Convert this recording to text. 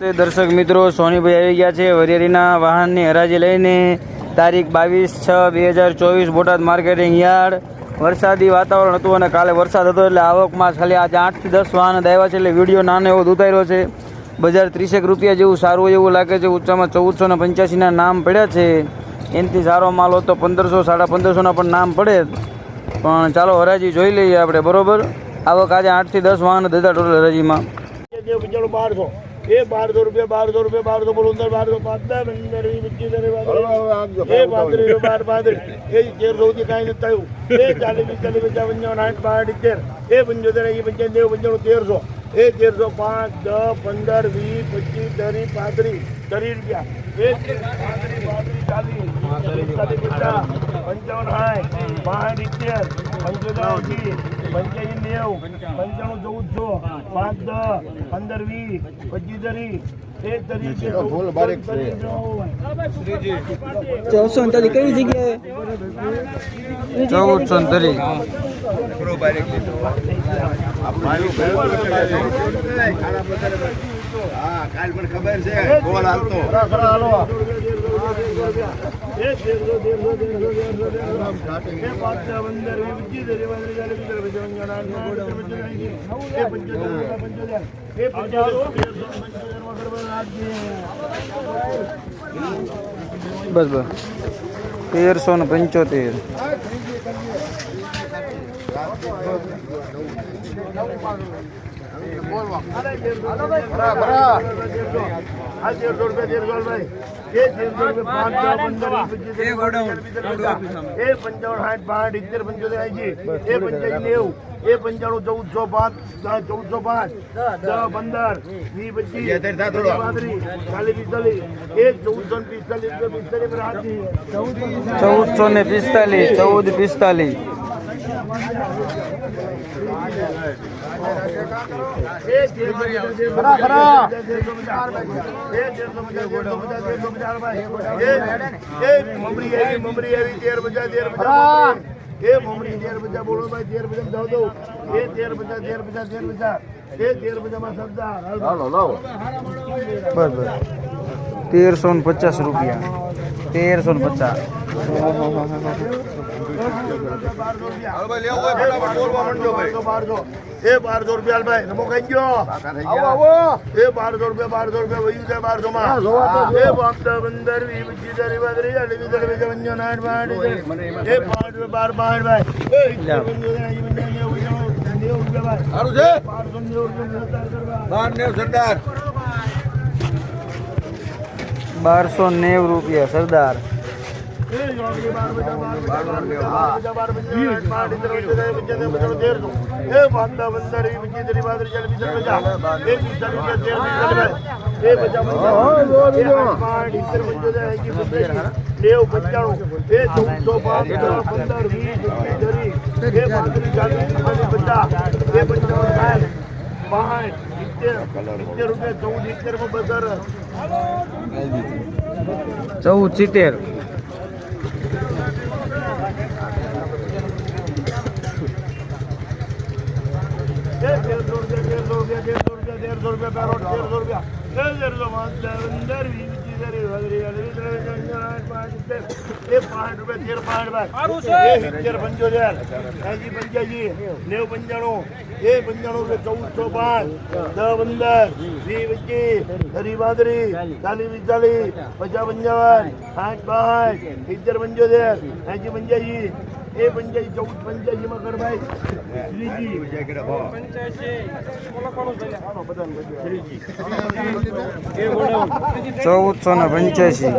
દર્શક મિત્રો, સોનીભાઈ આવી ગયા છે વરિયાળીના વાહનની હરાજી લઈને. તારીખ બાવીસ છ બે હજાર ચોવીસ, બોટાદ માર્કેટિંગ યાર્ડ. વરસાદી વાતાવરણ હતું અને કાલે વરસાદ હતો એટલે આવકમાં ખાલી આજે આઠથી દસ વાહન આવ્યા છે એટલે વીડિયો નાનો એવો ઉતાર્યો છે. બજાર ત્રીસેક રૂપિયા જેવું સારું એવું લાગે છે. ઊંચામાં ચૌદસો ને પંચ્યાસીના નામ પડ્યા છે. એનાથી સારો માલ હોત તો પંદરસો, સાડા પંદરસોના પણ નામ પડે. પણ ચાલો હરાજી જોઈ લઈએ આપણે, બરોબર? આવક આજે આઠથી દસ વાહન હતા ટોટલ હરાજીમાં. બારસો એ બારસો રૂપિયા બારસો રૂપિયા બારસો બારસો પંદર પચીસ ત્રીસ એ પાંત્રીસ બાર પાંત્રીસ. એ તેર સૌથી કાંઈ નથી થયું. એ ચાલીસ પિસ્તાલીસ પચાસ પંચાવન આઠ બાર ઇત્તેર એ પંચોતેર એ પંચાયત નેવું પંચાણું તેરસો. એ તેરસો પાંચ દસ પંદર વીસ પચીસ ત્રીસ પાંત્રીસ ત્રીસ રૂપિયા. એ પાંત્રીસ પાંત્રીસ ચાલીસ પિસ્તાલીસ પચાસ. પંચાવન સાઠ પાંચ ઇત્તેર પંચોતેર પંચ્યાસી નેવું પંચાણું ચૌદસો પાંચ દસ પંદર વીસ પચીસ ત્રીસ ચૌદસો અંતરી કઈ જગ્યાએ? ચૌદસો ને હા કાલ મને ખબર છે ગોળ હાલતો. બસ બસ. તેરસો ને પંચોતેર. એ પંચાવન સાઠ પાંચ ઇત્તેર પંચોતેર એંશી એ પંચાયત નેવું. એ પંચાણું ચૌદસો પાંચ ચૌદસો પાંચ દસ પંદર વીસ પચીસ પાંત્રીસ ચાલીસ પિસ્તાલીસ. એ ચૌદસો ને પિસ્તાલીસ ચૌદસો ને પિસ્તાલીસ. ચૌદ પિસ્તાલીસ. એ મમરી તેર બજા બોલો ભાઈ તેર બજા જાવ એ તેર બજા તેર બજા તેર બજા એ તેર બસ તેરસો ને પચાસ રૂપિયા તેરસો ને પચાસ એ બારસો રૂપિયા ભાઈ નમો કઈ ગયો આવો એ બારસો રૂપિયા બારસો રૂપિયા વહી છે બારસો માં એ પાંચસો પંદર વીસ પચીસ ત્રીસ પાંત્રીસ ચાલીસ પિસ્તાલીસ પચાસ પંચાવન સાઠ પાંઠ એ પાંચ બાર પાંચ ભાઈ એ નેવું રૂપિયા ભાઈ સારું છે બારસો નેવું રૂપિયા બાર ને સરદાર બારસો નેવ રૂપિયા સરદાર ચૌદ ઇત્તેરમાં બજાર ચૌદ સિત્તેર તેરસો રૂપિયા તેરસો રૂપિયા તેરસો રૂપિયા પેરો તેરસો રૂપિયા. તેરસો વીસ એ પાંચ રૂપિયા તેર પાંચ ભાઈ સિત્તેર પંચોતેર. એસી પંચ્યાસી નેવું પંચાણું. એ પંચાણું રૂપિયા ચૌદસો પાંચ. દસ પંદર. વીસ પચીસ. ત્રીસ પાંત્રીસ. ચાલીસ પિસ્તાલીસ. પચાસ પંચાવન. સાઠ પાંચ સિત્તેર પંચોતેર. એસી પંચ્યાસી એ પંચાયત ચૌદ પંચ્યાસી. માં કરવાય શ્રીજી ચૌદસો ને? પંચ્યાસી